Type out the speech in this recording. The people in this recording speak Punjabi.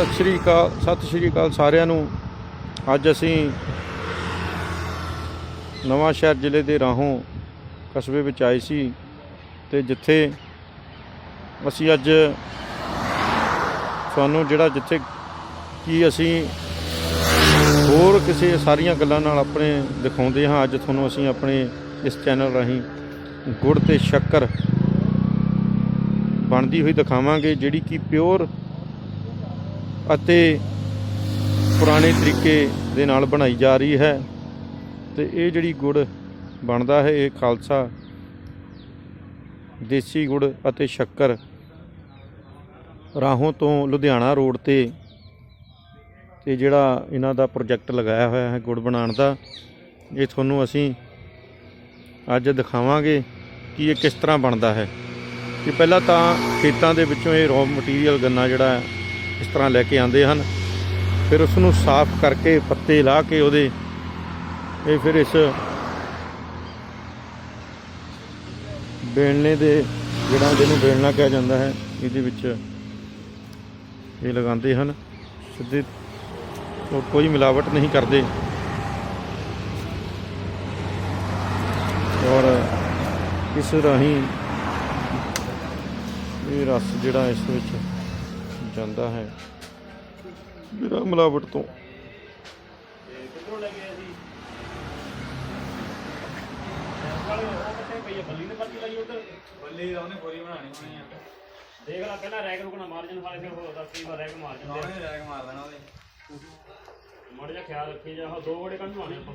ਸਤਿ ਸ਼੍ਰੀ ਅਕਾਲ, ਸਤਿ ਸ਼੍ਰੀ ਅਕਾਲ ਸਾਰਿਆਂ ਨੂੰ। ਅੱਜ ਅਸੀਂ ਨਵਾਂ ਸ਼ਹਿਰ ਜ਼ਿਲ੍ਹੇ ਦੇ ਰਾਹੋਂ ਕਸਬੇ ਵਿੱਚ ਆਏ ਸੀ ਤੇ ਜਿੱਥੇ ਅਸੀਂ ਅੱਜ ਤੁਹਾਨੂੰ ਜਿਹੜਾ ਜਿੱਥੇ ਕੀ ਅਸੀਂ ਹੋਰ ਕਿਸੇ ਸਾਰੀਆਂ ਗੱਲਾਂ ਨਾਲ ਆਪਣੇ ਦਿਖਾਉਂਦੇ ਹਾਂ, ਅੱਜ ਤੁਹਾਨੂੰ ਅਸੀਂ ਆਪਣੇ ਇਸ ਚੈਨਲ ਰਾਹੀਂ ਗੁੜ ਤੇ ਸ਼ੱਕਰ ਬਣਦੀ ਹੋਈ ਦਿਖਾਵਾਂਗੇ, ਜਿਹੜੀ ਕਿ ਪਿਓਰ ਅਤੇ ਪੁਰਾਣੇ ਤਰੀਕੇ ਦੇ ਨਾਲ ਬਣਾਈ ਜਾ ਰਹੀ ਹੈ। ਤੇ ਇਹ ਜਿਹੜੀ ਗੁੜ ਬਣਦਾ ਹੈ, ਇਹ ਖਾਲਸਾ, ਦੇਸੀ ਗੁੜ ਅਤੇ ਸ਼ੱਕਰ ਰਾਹੋਂ ਤੋਂ ਲੁਧਿਆਣਾ ਰੋਡ ਤੇ ਤੇ ਜਿਹੜਾ ਇਹਨਾਂ ਦਾ ਪ੍ਰੋਜੈਕਟ ਲਗਾਇਆ ਹੋਇਆ ਹੈ ਗੁੜ ਬਣਾਉਣ ਦਾ, ਇਹ ਤੁਹਾਨੂੰ ਅਸੀਂ ਅੱਜ ਦਿਖਾਵਾਂਗੇ ਕਿ ਇਹ ਕਿਸ ਤਰ੍ਹਾਂ ਬਣਦਾ ਹੈ। ਕਿ ਪਹਿਲਾਂ ਤਾਂ ਖੇਤਾਂ ਦੇ ਵਿੱਚੋਂ ਇਹ ਰॉ ਮਟੀਰੀਅਲ ਗੰਨਾ ਜਿਹੜਾ ਇਸ ਤਰ੍ਹਾਂ ਲੈ ਕੇ ਆਉਂਦੇ ਹਨ। ਫਿਰ ਉਸ ਨੂੰ ਸਾਫ਼ ਕਰਕੇ ਪੱਤੇ ਲਾ ਕੇ ਉਹਦੇ ਇਹ ਫਿਰ ਇਸ ਬੇਲਣੇ ਦੇ ਜਿਹੜਾ ਜਿਹਨੂੰ ਬੇਲਣਾ ਕਿਹਾ ਜਾਂਦਾ ਹੈ, ਇਹਦੇ ਵਿੱਚ ਇਹ ਲਗਾਉਂਦੇ ਹਨ। ਸਿੱਧੇ ਉਹ ਕੋਈ ਮਿਲਾਵਟ ਨਹੀਂ ਕਰਦੇ। ਔਰ ਇਸ ਰਾਹੀਂ ਇਹ ਰਸ ਜਿਹੜਾ ਇਸ ਵਿੱਚ ਜਾਂਦਾ ਹੈ। ਬਿਨਾਂ ਮਿਲਾਵਟ ਤੋਂ। ਬੱਲੀ ਦਾ ਉਹਨੇ ਬੋਰੀ ਬਣਾਣੀ ਹੋਣੀ ਆ। ਦੇਖ ਲੈ ਪਹਿਲਾਂ ਰੈਕ ਰੁਕਣਾ ਮਾਰਜਨ ਵਾਲੇ ਫਿਰ ਹੋਰ ਦੱਸ ਕੀ ਵਾਰ ਰੈਕ ਮਾਰਜਨ ਉਹਨੇ ਰੈਕ ਮਾਰ ਦੇਣਾ ਉਹਦੇ। ਮੜ ਜਾ ਖਿਆਲ ਰੱਖੀ ਜਾ ਆਹ ਦੋ ਵੜੇ ਕੰਨ ਆਣੇ ਆਪਾਂ।